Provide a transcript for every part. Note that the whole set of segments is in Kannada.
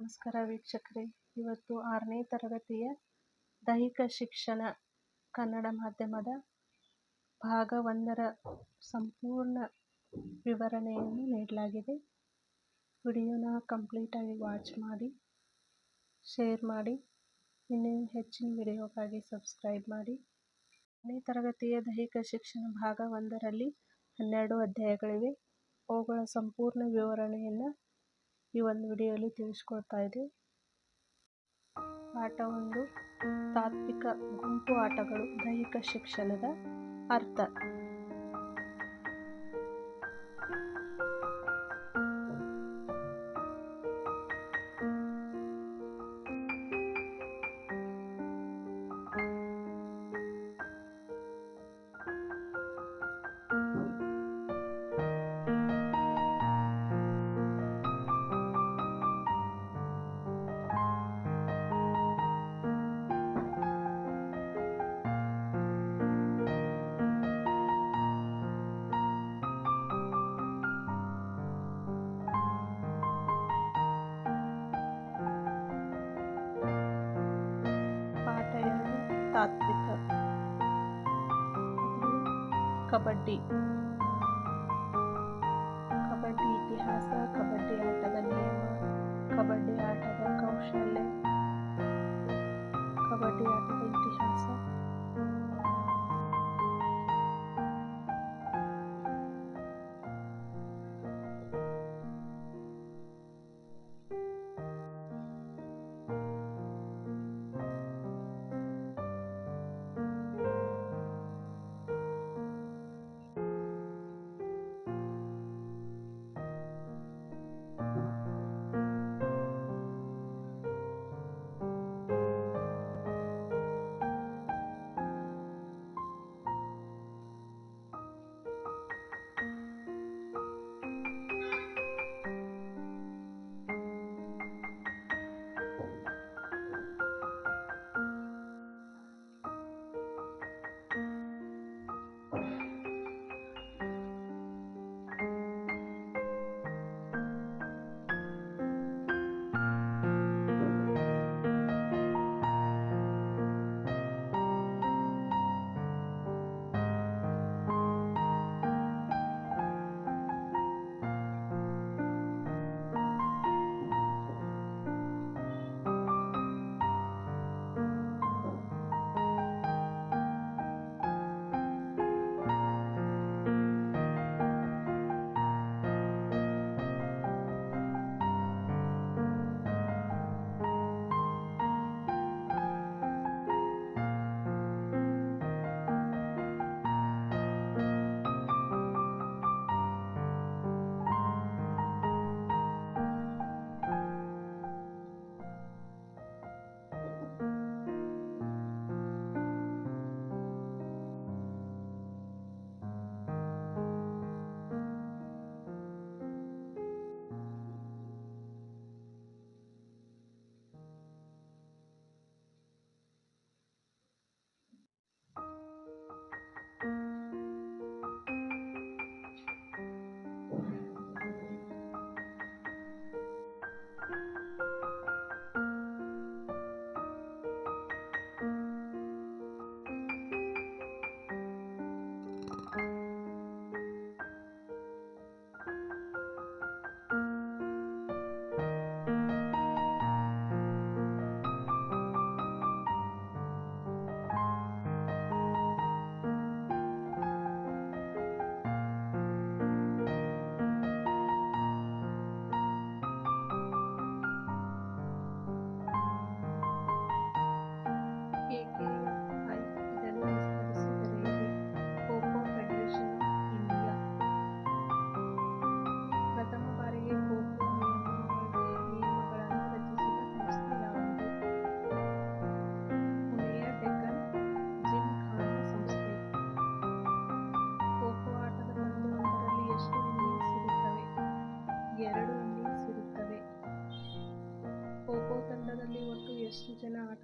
ನಮಸ್ಕಾರ ವೀಕ್ಷಕರೇ. ಇವತ್ತು ಆರನೇ ತರಗತಿಯ ದೈಹಿಕ ಶಿಕ್ಷಣ ಕನ್ನಡ ಮಾಧ್ಯಮದ ಭಾಗ ಒಂದರ ಸಂಪೂರ್ಣ ವಿವರಣೆಯನ್ನು ನೀಡಲಾಗಿದೆ. ವಿಡಿಯೋನ ಕಂಪ್ಲೀಟಾಗಿ ವಾಚ್ ಮಾಡಿ, ಶೇರ್ ಮಾಡಿ ಇನ್ನೂ ಹೆಚ್ಚಿನ ವಿಡಿಯೋಗಾಗಿ ಸಬ್ಸ್ಕ್ರೈಬ್ ಮಾಡಿ. ಆರನೇ ತರಗತಿಯ ದೈಹಿಕ ಶಿಕ್ಷಣ ಭಾಗ ಒಂದರಲ್ಲಿ ಹನ್ನೆರಡು ಅಧ್ಯಾಯಗಳಿವೆ. ಅವುಗಳ ಸಂಪೂರ್ಣ ವಿವರಣೆಯನ್ನು ಈ ಒಂದು ವಿಡಿಯೋಲಿ ತಿಳಿಸ್ಕೊಡ್ತಾ ಇದೆ ಆಟ ಒಂದು ತಾತ್ವಿಕ ಗುಂಪು ಆಟಗಳು ದೈಹಿಕ ಶಿಕ್ಷಣದ ಅರ್ಥ. ಕಬಡ್ಡಿ ಕಬಡ್ಡಿ ಇತಿಹಾಸ ಕಬಡ್ಡಿ ಆಟದ ನಿಯಮ ಕಬಡ್ಡಿ ಆಟದ ಕೌಶಲ್ಯ ಕಬಡ್ಡಿ ಆಟದ ಇತಿಹಾಸ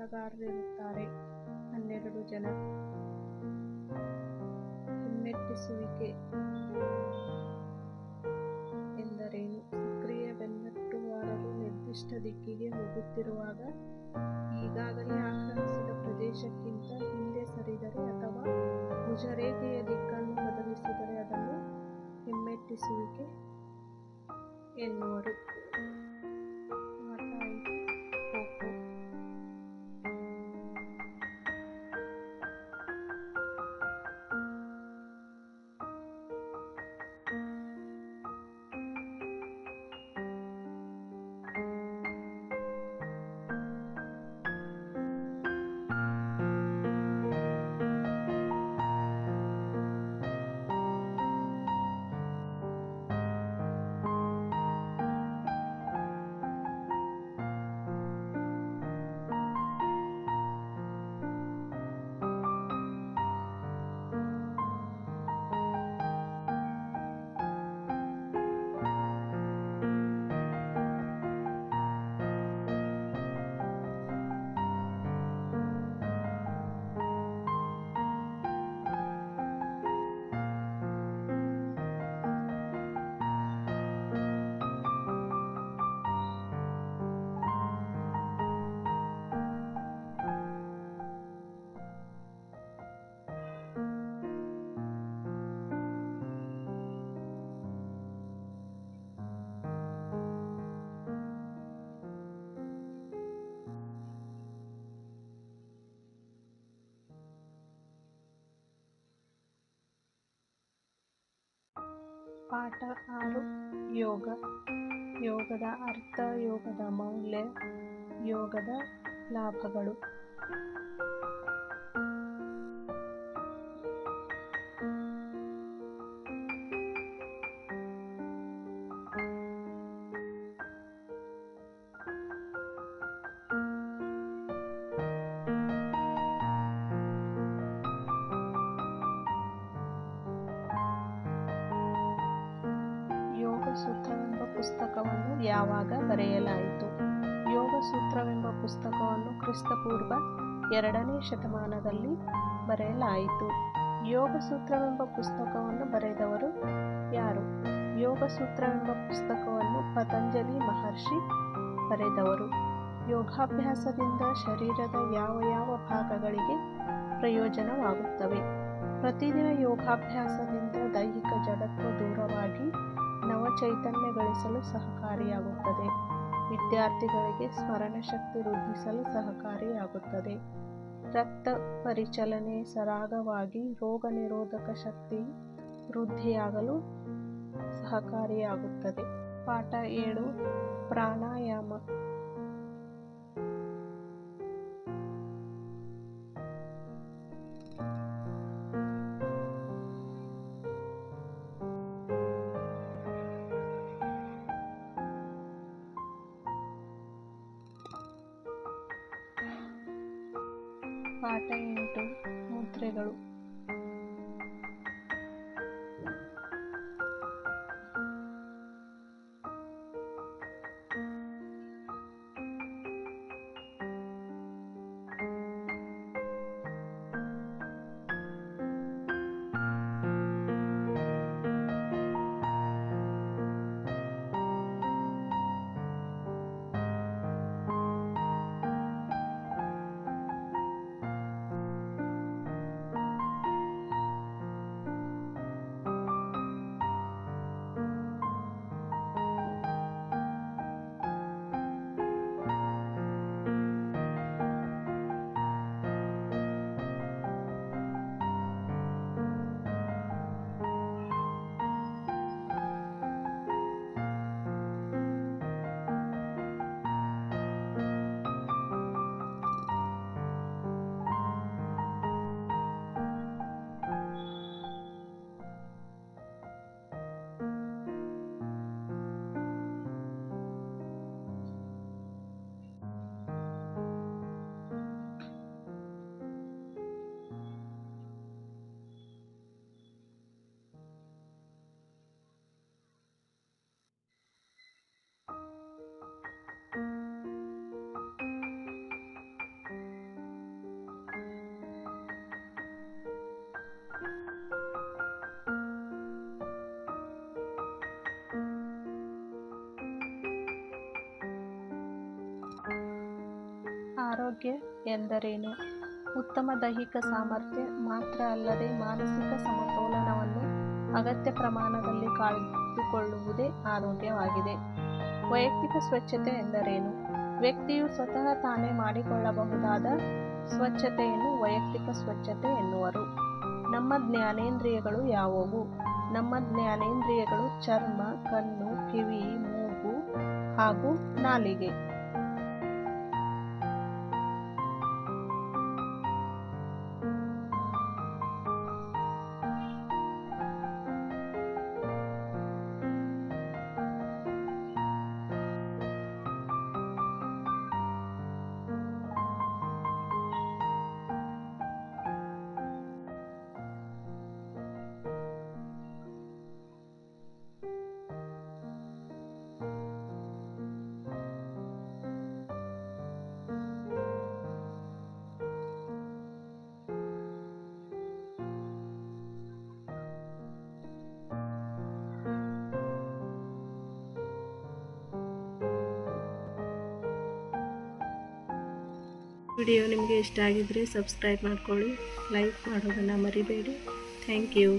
ಆಟಗಾರರಿರುತ್ತಾರೆ ಹನ್ನೆರಡು ಜನ ಹಿಮ್ಮೆಟ್ಟಿಸುವಿಕೆ ಎಂದರೇನು? ಸಕ್ರಿಯ ಬೆನ್ನಟ್ಟುಗಾರರು ನಿರ್ದಿಷ್ಟ ದಿಕ್ಕಿಗೆ ಹೋಗುತ್ತಿರುವಾಗ ಈಗಾಗಲೇ ಆಕ್ರಮಿಸಿದ ಪ್ರದೇಶಕ್ಕಿಂತ ಹಿಂದೆ ಸರಿದರೆ ಅಥವಾ ಭುಜರೇಖೆಯ ದಿಕ್ಕನ್ನು ಬದಲಿಸಿದರೆ ಅದನ್ನು ಹಿಮ್ಮೆಟ್ಟಿಸುವಿಕೆ ಎನ್ನುವರು. ಪಾಠ ಆರು. ಯೋಗ. ಯೋಗದ ಅರ್ಥ ಯೋಗದ ಮೌಲ್ಯ ಯೋಗದ ಲಾಭಗಳು. ಯೋಗ ಸೂತ್ರವೆಂಬ ಪುಸ್ತಕವನ್ನು ಯಾವಾಗ ಬರೆಯಲಾಯಿತು? ಯೋಗಸೂತ್ರವೆಂಬ ಪುಸ್ತಕವನ್ನು ಕ್ರಿಸ್ತಪೂರ್ವ ಎರಡನೇ ಶತಮಾನದಲ್ಲಿ ಬರೆಯಲಾಯಿತು. ಯೋಗಸೂತ್ರವೆಂಬ ಪುಸ್ತಕವನ್ನು ಬರೆದವರು ಯಾರು? ಯೋಗಸೂತ್ರವೆಂಬ ಪುಸ್ತಕವನ್ನು ಪತಂಜಲಿ ಮಹರ್ಷಿ ಬರೆದವರು. ಯೋಗಾಭ್ಯಾಸದಿಂದ ಶರೀರದ ಯಾವ ಯಾವ ಭಾಗಗಳಿಗೆ ಪ್ರಯೋಜನವಾಗುತ್ತವೆ? ಪ್ರತಿದಿನ ಯೋಗಾಭ್ಯಾಸದಿಂದ ದೈಹಿಕ ಜಡತ್ವ ದೂರವಾಗಿ ನವಚೈತನ್ಯ ಗಳಿಸಲು ಸಹಕಾರಿಯಾಗುತ್ತದೆ. ವಿದ್ಯಾರ್ಥಿಗಳಿಗೆ ಸ್ಮರಣ ಶಕ್ತಿ ವೃದ್ಧಿಸಲು ಸಹಕಾರಿಯಾಗುತ್ತದೆ. ರಕ್ತ ಪರಿಚಲನೆ ಸರಾಗವಾಗಿ ರೋಗ ನಿರೋಧಕ ಶಕ್ತಿ ವೃದ್ಧಿಯಾಗಲು ಸಹಕಾರಿಯಾಗುತ್ತದೆ. ಪಾಠ ಏಳು. ಪ್ರಾಣಾಯಾಮ. ಪಾಠ ಎಂಟು ಮುದ್ರೆಗಳು ಆರೋಗ್ಯ ಎಂದರೇನು? ಉತ್ತಮ ದೈಹಿಕ ಸಾಮರ್ಥ್ಯ ಮಾತ್ರ ಅಲ್ಲದೆ ಮಾನಸಿಕ ಸಮತೋಲನವನ್ನು ಅಗತ್ಯ ಪ್ರಮಾಣದಲ್ಲಿ ಕಾಯ್ದುಕೊಳ್ಳುವುದೇ ಆರೋಗ್ಯವಾಗಿದೆ. ವೈಯಕ್ತಿಕ ಸ್ವಚ್ಛತೆ ಎಂದರೇನು? ವ್ಯಕ್ತಿಯು ಸ್ವತಃ ತಾನೇ ಮಾಡಿಕೊಳ್ಳಬಹುದಾದ ಸ್ವಚ್ಛತೆಯನ್ನು ವೈಯಕ್ತಿಕ ಸ್ವಚ್ಛತೆ ಎನ್ನುವರು. ನಮ್ಮ ಜ್ಞಾನೇಂದ್ರಿಯಗಳು ಯಾವುವು? ನಮ್ಮ ಜ್ಞಾನೇಂದ್ರಿಯಗಳು ಚರ್ಮ, ಕಣ್ಣು, ಕಿವಿ, ಮೂಗು ಹಾಗೂ ನಾಲಿಗೆ. ವಿಡಿಯೋ ನಿಮಗೆ ಇಷ್ಟ ಆಗಿದ್ದರೆ ಸಬ್ಸ್ಕ್ರೈಬ್ ಮಾಡ್ಕೊಳ್ಳಿ ಲೈಕ್ ಮಾಡೋದನ್ನು ಮರಿಬೇಡಿ. Thank you.